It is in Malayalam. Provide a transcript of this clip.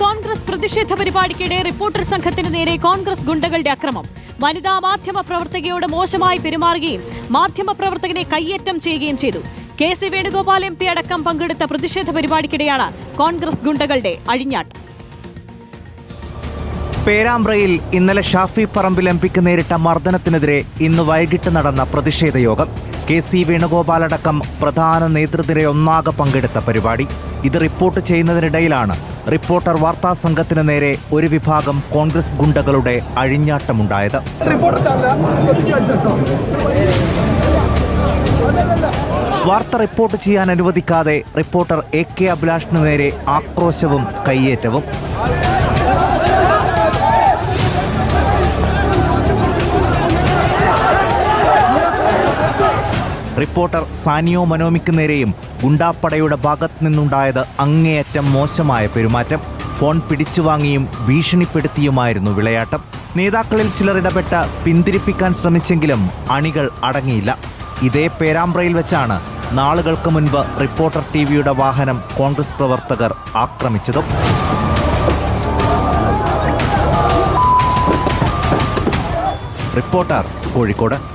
കോൺഗ്രസ് പ്രതിഷേധ പരിപാടിക്കിടെ റിപ്പോർട്ടർ സംഘത്തിന് നേരെ കോൺഗ്രസ് ഗുണ്ടകളുടെ അക്രമം. വനിതാ മാധ്യമ പ്രവർത്തകയോട് മോശമായി പെരുമാറുകയും മാധ്യമ പ്രവർത്തകനെ കയ്യേറ്റം ചെയ്യുകയും ചെയ്തു. K C Venugopal M P അടക്കം പങ്കെടുത്ത പ്രതിഷേധ പരിപാടിക്കിടെയാണ് കോൺഗ്രസ് ഗുണ്ടകളുടെ അഴിഞ്ഞാട്ടം. പേരാമ്പ്രയിൽ ഇന്നലെ ഷാഫി പറമ്പിൽ എം പിക്ക് നേരിട്ട മർദ്ദനത്തിനെതിരെ ഇന്ന് വൈകിട്ട് നടന്ന പ്രതിഷേധ യോഗം. കെ സി വേണുഗോപാലടക്കം പ്രധാന നേതൃത്വരെ ഒന്നാകെ പങ്കെടുത്ത പരിപാടി. ഇത് റിപ്പോർട്ട് ചെയ്യുന്നതിനിടയിലാണ് റിപ്പോർട്ടർ വാർത്താ സംഘത്തിന് നേരെ ഒരു വിഭാഗം കോൺഗ്രസ് ഗുണ്ടകളുടെ അഴിഞ്ഞാട്ടമുണ്ടായത്. വാർത്ത റിപ്പോർട്ട് ചെയ്യാൻ അനുവദിക്കാതെ റിപ്പോർട്ടർ എ കെ അഭിലാഷിന് നേരെ ആക്രോശവും കയ്യേറ്റവും. റിപ്പോർട്ടർ സാനിയോ മനോമിക്ക് നേരെയും ഗുണ്ടാപ്പടയുടെ ഭാഗത്ത് നിന്നുണ്ടായത് അങ്ങേയറ്റം മോശമായ പെരുമാറ്റം. ഫോൺ പിടിച്ചുവാങ്ങിയും ഭീഷണിപ്പെടുത്തിയുമായിരുന്നു വിളയാട്ടം. നേതാക്കളിൽ ചിലർ ഇടപെട്ട് പിന്തിരിപ്പിക്കാൻ ശ്രമിച്ചെങ്കിലും അണികൾ അടങ്ങിയില്ല. ഇതേ പേരാമ്പ്രയിൽ വെച്ചാണ് നാളുകൾക്ക് മുൻപ് റിപ്പോർട്ടർ ടി വിയുടെ വാഹനം കോൺഗ്രസ് പ്രവർത്തകർ ആക്രമിച്ചതും. റിപ്പോർട്ടർ കോഴിക്കോട്.